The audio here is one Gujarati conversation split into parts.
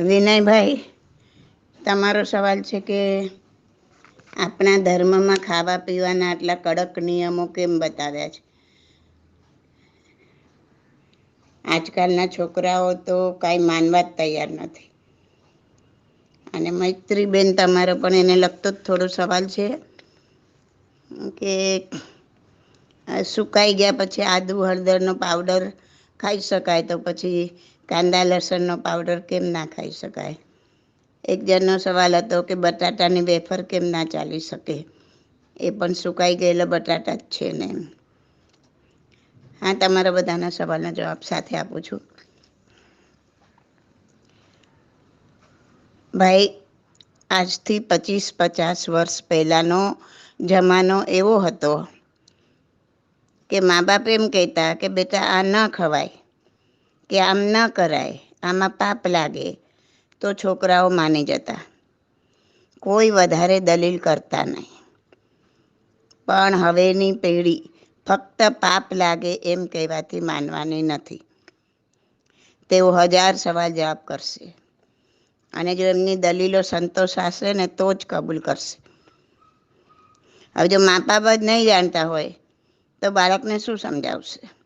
વિનયભાઈ, તમારો સવાલ છે કે આપણા ધર્મમાં ખાવા પીવાના આટલા કડક નિયમો કેમ બતાવ્યા છે? આજકાલના છોકરાઓ તો કાંઈ માનવા જ તૈયાર નથી. અને મૈત્રીબેન તમારો પણ એને લગતો જ થોડો સવાલ છે કે સુકાઈ ગયા પછી આદુ હળદરનો પાવડર ખાઈ શકાય તો પછી કાંદા લસણનો પાવડર કેમ ના ખાઈ શકાય? એક જણનો સવાલ હતો કે બટાટાની વેફર કેમ ના ચાલી શકે? એ પણ સુકાઈ ગયેલા બટાટા જ છે ને હા, તમારા બધાના સવાલના જવાબ સાથે આપું છું. ભાઈ, આજથી પચીસ પચાસ વર્ષ પહેલાંનો જમાનો એવો હતો કે મા બાપ એમ કહેતા કે બેટા આ ન ખવાય. કે આમ ન કરાય, આમાં પાપ લાગે, તો છોકરાઓ માની જતા. કોઈ વધારે દલીલ કરતા નહીં. પણ હવેની પેઢી ફક્ત પાપ લાગે એમ કહેવાથી માનવાની નથી. તેઓ હજાર સવાલ જવાબ કરશે. અને જો એમની દલીલો સંતોષાશે ને તો જ કબૂલ કરશે. હવે જો મા બાપ જ નહીં જાણતા હોય, તો બાળકને શું સમજાવશે?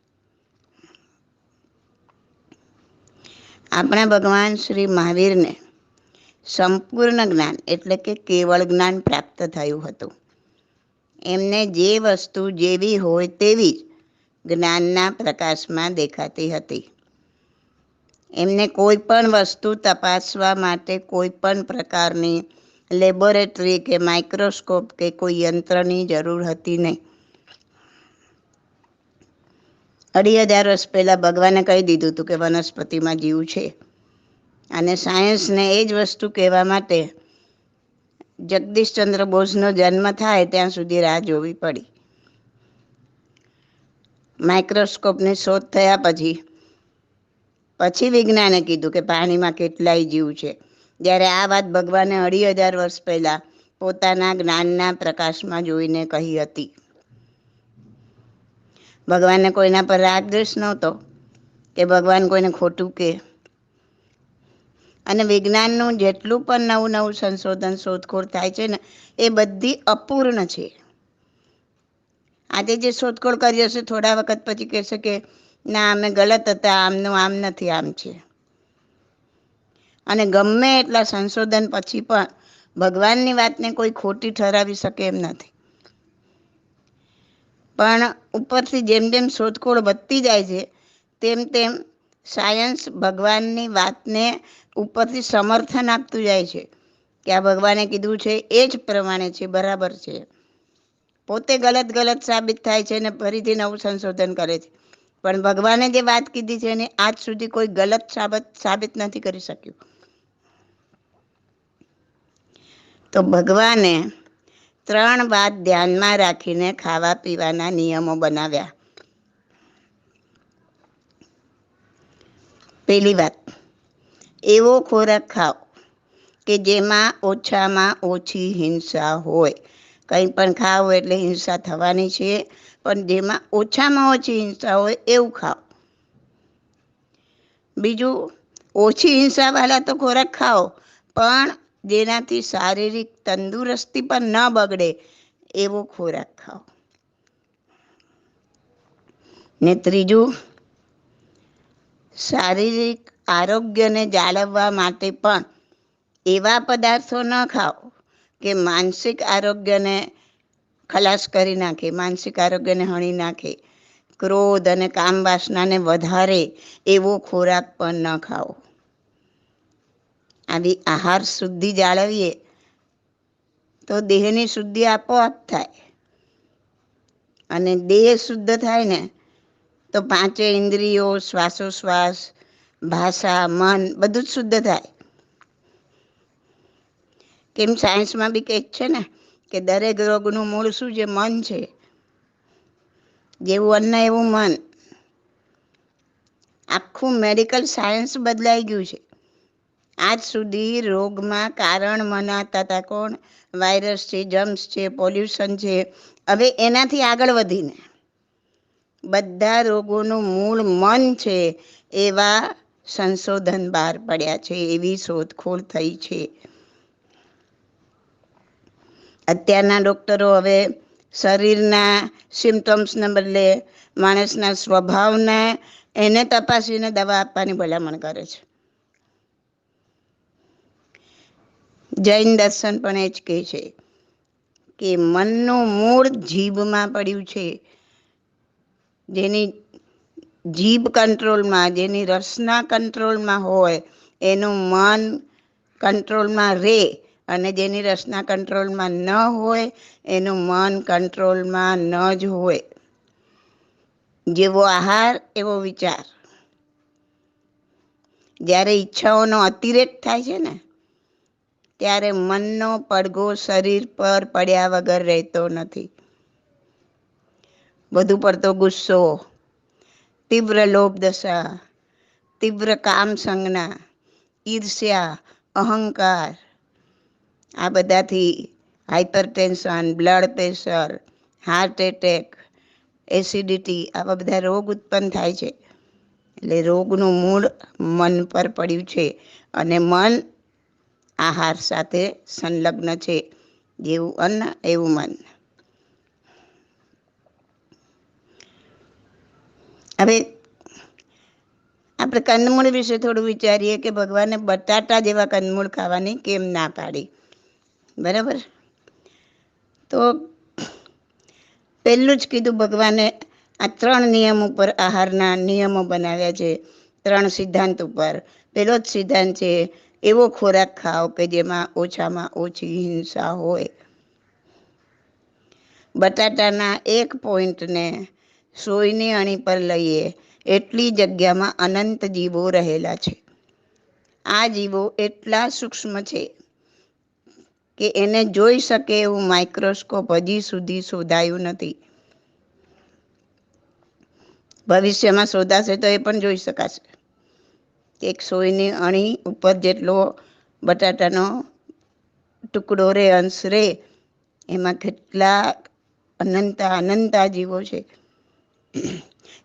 આપણા ભગવાન શ્રી મહાવીરને સંપૂર્ણ જ્ઞાન, એટલે કે કેવળ જ્ઞાન પ્રાપ્ત થયું હતું. એમને જે વસ્તુ જેવી હોય તેવી જ જ્ઞાનના પ્રકાશમાં દેખાતી હતી. એમને કોઈ પણ વસ્તુ તપાસવા માટે કોઈ પણ પ્રકારની લેબોરેટરી કે માઇક્રોસ્કોપ કે કોઈ યંત્રની જરૂર હતી નહીં. અઢી હજાર વર્ષ પહેલાં ભગવાને કહી દીધું હતું કે વનસ્પતિમાં જીવ છે. અને સાયન્સને એ જ વસ્તુ કહેવા માટે જગદીશચંદ્ર બોઝનો જન્મ થાય ત્યાં સુધી રાહ જોવી પડી. માઇક્રોસ્કોપની શોધ થયા પછી પછી વિજ્ઞાને કીધું કે પાણીમાં કેટલાય જીવ છે. જ્યારે આ વાત ભગવાને અઢી હજાર વર્ષ પહેલાં પોતાના જ્ઞાનના પ્રકાશમાં જોઈને કહી હતી. ભગવાનને કોઈના પર રાગ દ્વેષ નહોતો કે ભગવાન કોઈને ખોટું કે. અને વિજ્ઞાનનું જેટલું પણ નવું નવું સંશોધન, શોધખોળ થાય છે ને, એ બધી અપૂર્ણ છે. આજે જે શોધખોળ કરી હશે, થોડા વખત પછી કહેશે કે, ના, અમે ગલત હતા, આમનું આમ નથી, આમ છે. અને ગમે એટલા સંશોધન પછી પણ ભગવાનની વાતને કોઈ ખોટી ઠરાવી શકે એમ નથી. પણ ઉપરથી જેમ જેમ શોધખોળ વધતી જાય છે, તેમ તેમ સાયન્સ ભગવાનની વાતને ઉપરથી સમર્થન આપતું જાય છે કે આ ભગવાને કીધું છે એ જ પ્રમાણે છે, બરાબર છે. પોતે ગલત ગલત સાબિત થાય છે અને ફરીથી નવું સંશોધન કરે છે. પણ ભગવાને જે વાત કીધી છે એને આજ સુધી કોઈ ગલત સાબત, સાબિત નથી કરી શક્યું. તો ભગવાને ત્રણ વાત ધ્યાનમાં રાખીને ખાવા પીવાના નિયમો બનાવ્યા. પહેલી વાત, એવો ખોરાક ખાઓ કે જેમાં ઓછામાં ઓછી હિંસા હોય. કંઈ પણ ખાઓ એટલે હિંસા થવાની છે, પણ જેમાં ઓછામાં ઓછી હિંસા હોય એવું ખાઓ. બીજું, ઓછી હિંસાવાળા તો ખોરાક ખાઓ, પણ જેનાથી શારીરિક તંદુરસ્તી પણ ન બગડે એવો ખોરાક ખાઓ. ને ત્રીજું, શારીરિક આરોગ્યને જાળવવા માટે પણ એવા પદાર્થો ન ખાઓ કે માનસિક આરોગ્યને ખલાસ કરી નાખે, માનસિક આરોગ્યને હણી નાખે. ક્રોધ અને કામ વાસનાને વધારે એવો ખોરાક પણ ન ખાઓ. આવી આહાર શુદ્ધિ જાળવીએ તો દેહની શુદ્ધિ આપોઆપ થાય. અને દેહ શુદ્ધ થાય ને તો પાંચે ઇન્દ્રિયો, શ્વાસોશ્વાસ, ભાષા, મન બધું જ શુદ્ધ થાય. કેમ સાયન્સમાં બી કહે છે ને કે દરેક રોગનું મૂળ શું છે? મન છે. જેવું અન્ન, એવું મન. આખું મેડિકલ સાયન્સ બદલાઈ ગયું છે. આજ સુધી રોગમાં કારણ મનાતા હતા. કોણ? વાયરસ છે જમ્સ છે પોલ્યુશન છે. હવે એનાથી આગળ વધીને બધા રોગોનું મૂળ મન છે એવા સંશોધન બહાર પડ્યા છે, એવી શોધખોળ થઈ છે. અત્યારના ડોક્ટરો હવે શરીરના સિમ્ટમ્સને બદલે માણસના સ્વભાવને એને તપાસીને દવા આપવાની ભલામણ કરે છે. જૈન દર્શન પણ એ જ કહે છે કે મનનું મૂળ જીભમાં પડ્યું છે. જેની જીભ કંટ્રોલમાં, જેની રસના કંટ્રોલમાં હોય, એનું મન કંટ્રોલમાં રહે અને જેની રસના કંટ્રોલમાં ન હોય, એનું મન કંટ્રોલમાં ન જ હોય. જેવો આહાર, એવો વિચાર. જ્યારે ઈચ્છાઓનો અતિરેક થાય છે ને ત્યારે મનનો પડઘો શરીર પર પડ્યા વગર રહેતો નથી. વધુ પડતો ગુસ્સો, તીવ્ર લોભ દશા, તીવ્ર કામ સંજ્ઞા, ઈર્ષ્યા, અહંકાર, આ બધાથી hypertension blood pressure, heart attack, acidity, આવા બધા રોગ ઉત્પન્ન થાય છે. એટલે રોગનું મૂળ મન પર પડ્યું છે અને મન આહાર સાથે સંલગ્ન છે. જેવું અન્ન, એવું મન. હવે આપણે કંદમૂળ વિશે થોડું વિચારીએ કે ભગવાને બટાટા જેવા કંદમૂળ ખાવાની કેમ ના પાડી? બરાબર? તો પહેલું જ કીધું ભગવાને આ ત્રણ નિયમ ઉપર આહારના નિયમો બનાવ્યા છે. ત્રણ સિદ્ધાંત ઉપર. પહેલો જ સિદ્ધાંત છે એવો ખોરાક ખાઓ કે જેમાં ઓછામાં ઓછી હિંસા હોય. બટાટાના એક પોઈન્ટને સોયની અણી પર લઈએ એટલી જગ્યામાં અનંત જીવો રહેલા છે. આ જીવો એટલા સૂક્ષ્મ છે કે એને જોઈ શકે એવું માઇક્રોસ્કોપ હજી સુધી શોધાયું નથી. ભવિષ્યમાં શોધાશે તો એ પણ જોઈ શકાશે. એક સોયની અણી ઉપર જેટલો બટાટાનો ટુકડો રે, અંશ રે, એમાં કેટલા અનંતા અનંતા જીવો છે.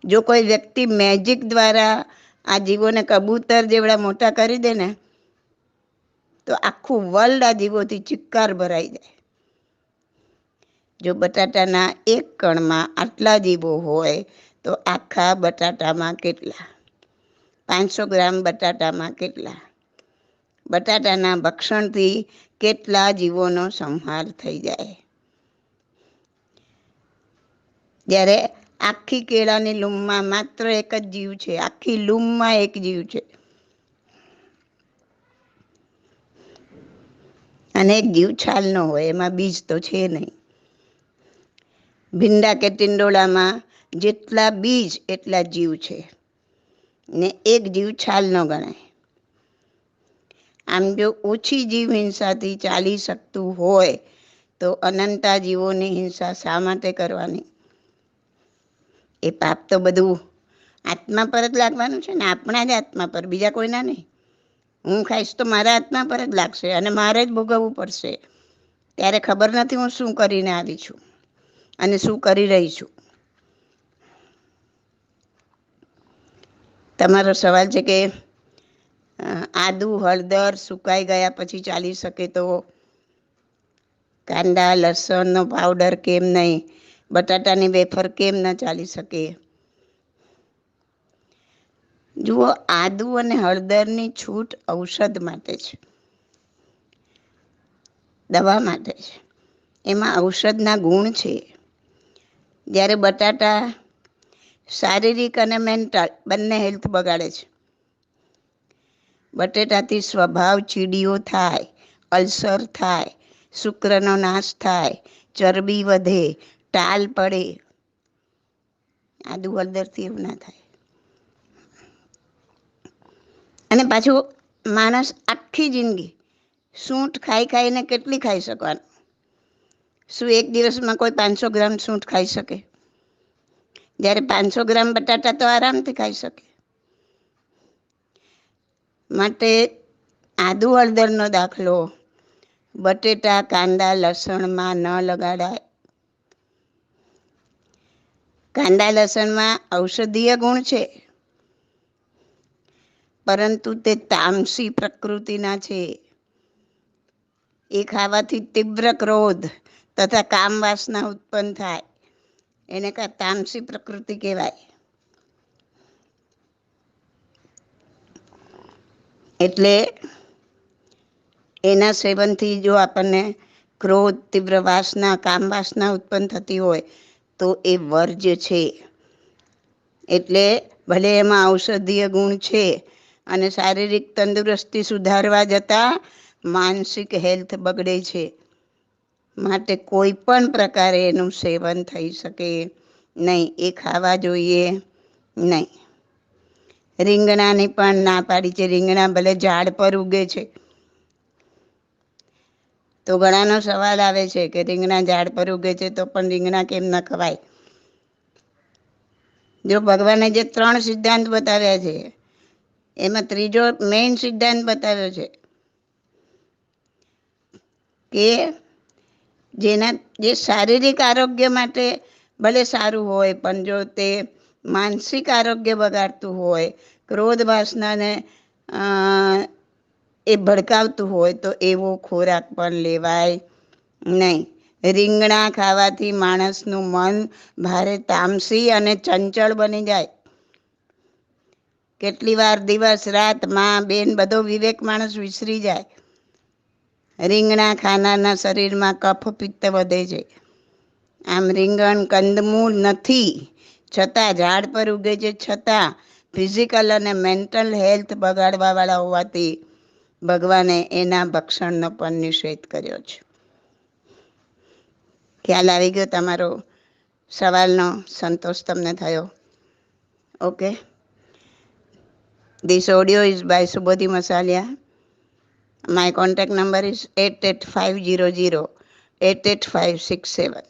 જો કોઈ વ્યક્તિ મેજિક દ્વારા આ જીવોને કબૂતર જેવડા મોટા કરી દે ને, તો આખું વર્લ્ડ આ જીવોથી ચિક્કાર ભરાઈ જાય. જો બટાટાના એક કણમાં આટલા જીવો હોય, તો આખા બટાટામાં કેટલા? પાંચસો ગ્રામ બટાટામાં કેટલા? બટાટાના ભક્ષણથી કેટલા જીવોનો સંહાર થઈ જાય? જ્યારે આખી કેળાની લૂમમાં માત્ર એક જ જીવ છે, આખી લૂમમાં એક જીવ છે. અને એક જીવ છાલનો હોય, એમાં બીજ તો છે નહીં. ભીંડા કે ટિંડોળામાં જેટલા બીજ, એટલા જીવ છે. ને એક જીવ છાલ ન ગણાય. આમ જો ઓછી જીવ હિંસાથી ચાલી શકતું હોય, તો અનંતા જીવોની હિંસા શા માટે કરવાની? એ પાપ તો બધું આત્મા પર જ લાગવાનું છે ને, આપણા જ આત્મા પર, બીજા કોઈના નહીં. હું ખાઈશ તો મારા આત્મા પર જ લાગશે અને મારે જ ભોગવવું પડશે. ત્યારે ખબર નથી હું શું કરીને આવી છું અને શું કરી રહી છું. તમારો સવાલ છે કે આદુ, હળદર સુકાઈ ગયા પછી ચાલી શકે તો કાંદા, લસણનો પાવડર કેમ નહીં? બટાટાની વેફર કેમ ન ચાલી શકે? જુઓ, આદુ અને હળદરની છૂટ ઔષધ માટે છે. દવા માટે છે. એમાં ઔષધના ગુણ છે. જ્યારે બટાટા શારીરિક અને મેન્ટલ બંને હેલ્થ બગાડે છે. બટેટાથી સ્વભાવ ચીડીઓ થાય, અલ્સર થાય, શુક્રનો નાશ થાય, ચરબી વધે, ટાલ પડે. આદુ હળદરથી એવું ના થાય. અને પાછું માણસ આખી જિંદગી સૂંઠ ખાઈ ખાઈને કેટલી ખાઈ શકવાનું? શું એક દિવસમાં કોઈ પાંચસો ગ્રામ સૂંઠ ખાઈ શકે? જ્યારે પાંચસો ગ્રામ બટાટા તો આરામથી ખાઈ શકે. માટે આદુ હળદરનો દાખલો. બટેટા, કાંદા, લસણમાં ન લગાડાય. કાંદા, લસણમાં ઔષધીય ગુણ છે. પરંતુ તે તામસી પ્રકૃતિના છે. એ ખાવાથી તીવ્ર ક્રોધ તથા કામ વાસના ઉત્પન્ન થાય. એને કા તામસી પ્રકૃતિ કહેવાય એટલે એના સેવનથી જો આપણને ક્રોધ તીવ્ર વાસના કામ વાસના ઉત્પન્ન થતી હોય તો એ વર્જ છે એટલે ભલે એમાં ઔષધીય ગુણ છે અને શારીરિક તંદુરસ્તી સુધારવા જતાં માનસિક હેલ્થ બગડે છે માટે કોઈ પણ પ્રકારે એનું સેવન થઈ શકે નહીં. એ ખાવા જોઈએ નહીં. રીંગણાની પણ ના પાડી છે. રીંગણા ભલે ઝાડ પર ઉગે છે. તો ઘણાનો સવાલ આવે છે કે રીંગણા ઝાડ પર ઉગે છે તો પણ રીંગણા કેમ ન ખવાય? જો ભગવાને જે ત્રણ સિદ્ધાંત બતાવ્યા છે, એમાં ત્રીજો મેઇન સિદ્ધાંત બતાવ્યો છે કે જેના, જે શારીરિક આરોગ્ય માટે ભલે સારું હોય, પણ જો તે માનસિક આરોગ્ય બગાડતું હોય, ક્રોધ વાસનાને એ ભડકાવતું હોય, તો એવો ખોરાક પણ લેવાય નહીં. રીંગણા ખાવાથી માણસનું મન ભારે તામસી અને ચંચળ બની જાય. કેટલી વાર દિવસ, રાત, માં, બેન બધો વિવેક માણસ વિસરી જાય. રીંગણા ખાનારના શરીરમાં કફ પિત્ત વધે છે. આમ રીંગણ કંદમૂળ નથી, છતાં ઝાડ પર ઉગે છે. છતાં ફિઝિકલ અને મેન્ટલ હેલ્થ બગાડવાવાળા હોવાથી ભગવાને એના ભક્ષણનો પણ નિષેધ કર્યો છે. ખ્યાલ આવી ગયો તમારો? સવાલનો સંતોષ તમને થયો? Okay. This audio is by Subodhi Masalia. My contact number is 88500 88567.